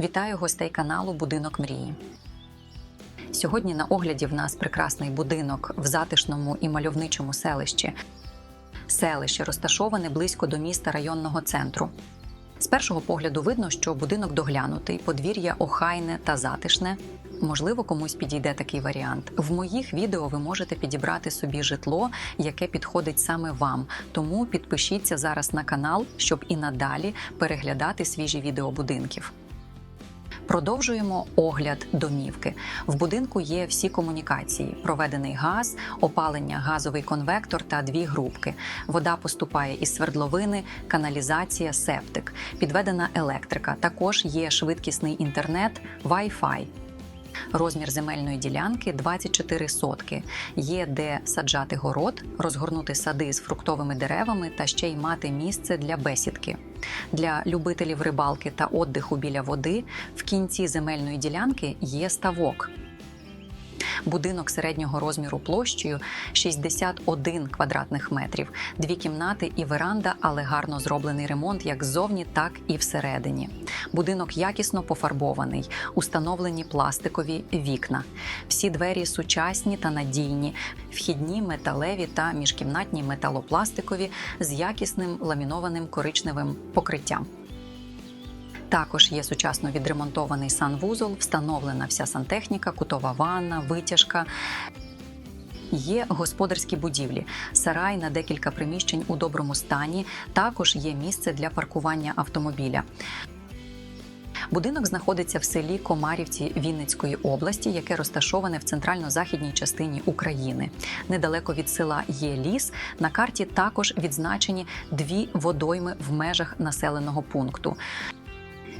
Вітаю гостей каналу Будинок мрії. Сьогодні на огляді в нас прекрасний будинок в затишному і мальовничому селищі. Селище розташоване близько до міста районного центру. З першого погляду видно, що будинок доглянутий, подвір'я охайне та затишне. Можливо, комусь підійде такий варіант. В моїх відео ви можете підібрати собі житло, яке підходить саме вам. Тому підпишіться зараз на канал, щоб і надалі переглядати свіжі відео будинків. Продовжуємо огляд домівки. В будинку є всі комунікації: проведений газ, опалення, газовий конвектор та дві грубки. Вода поступає із свердловини, каналізація, септик, підведена електрика. Також є швидкісний інтернет, Wi-Fi. Розмір земельної ділянки 24 сотки. Є де саджати город, розгорнути сади з фруктовими деревами та ще й мати місце для бесідки. Для любителів рибалки та отдиху біля води в кінці земельної ділянки є ставок. Будинок середнього розміру площею 61 квадратних метрів, дві кімнати і веранда, але гарно зроблений ремонт як ззовні, так і всередині. Будинок якісно пофарбований, установлені пластикові вікна. Всі двері сучасні та надійні, вхідні металеві та міжкімнатні металопластикові з якісним ламінованим коричневим покриттям. Також є сучасно відремонтований санвузол, встановлена вся сантехніка, кутова ванна, витяжка. Є господарські будівлі, сарай на декілька приміщень у доброму стані. Також є місце для паркування автомобіля. Будинок знаходиться в селі Комарівці Вінницької області, яке розташоване в центрально-західній частині України. Недалеко від села є ліс. На карті також відзначені дві водойми в межах населеного пункту.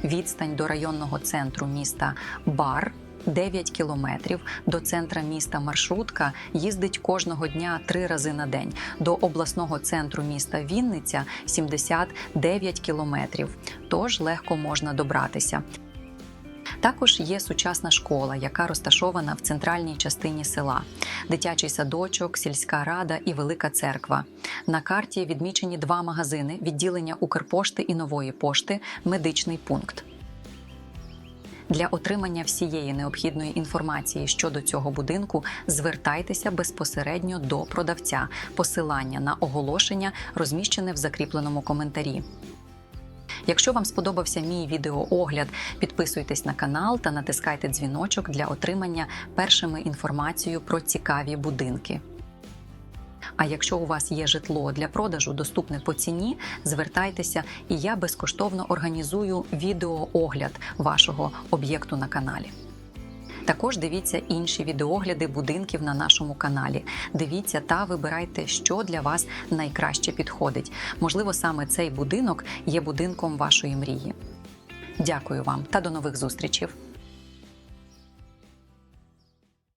Відстань до районного центру міста Бар 9 кілометрів. До центра міста маршрутка їздить кожного дня три рази на день. До обласного центру міста Вінниця 79 кілометрів. Тож легко можна добратися. Також є сучасна школа, яка розташована в центральній частині села, дитячий садочок, сільська рада і велика церква. На карті відмічені два магазини: відділення Укрпошти і нової пошти, медичний пункт. Для отримання всієї необхідної інформації щодо цього будинку звертайтеся безпосередньо до продавця. Посилання на оголошення розміщене в закріпленому коментарі. Якщо вам сподобався мій відеоогляд, підписуйтесь на канал та натискайте дзвіночок для отримання першими інформацію про цікаві будинки. А якщо у вас є житло для продажу доступне по ціні, звертайтеся, і я безкоштовно організую відеоогляд вашого об'єкту на каналі. Також дивіться інші відеогляди будинків на нашому каналі. Дивіться та вибирайте, що для вас найкраще підходить. Можливо, саме цей будинок є будинком вашої мрії. Дякую вам та до нових зустрічей!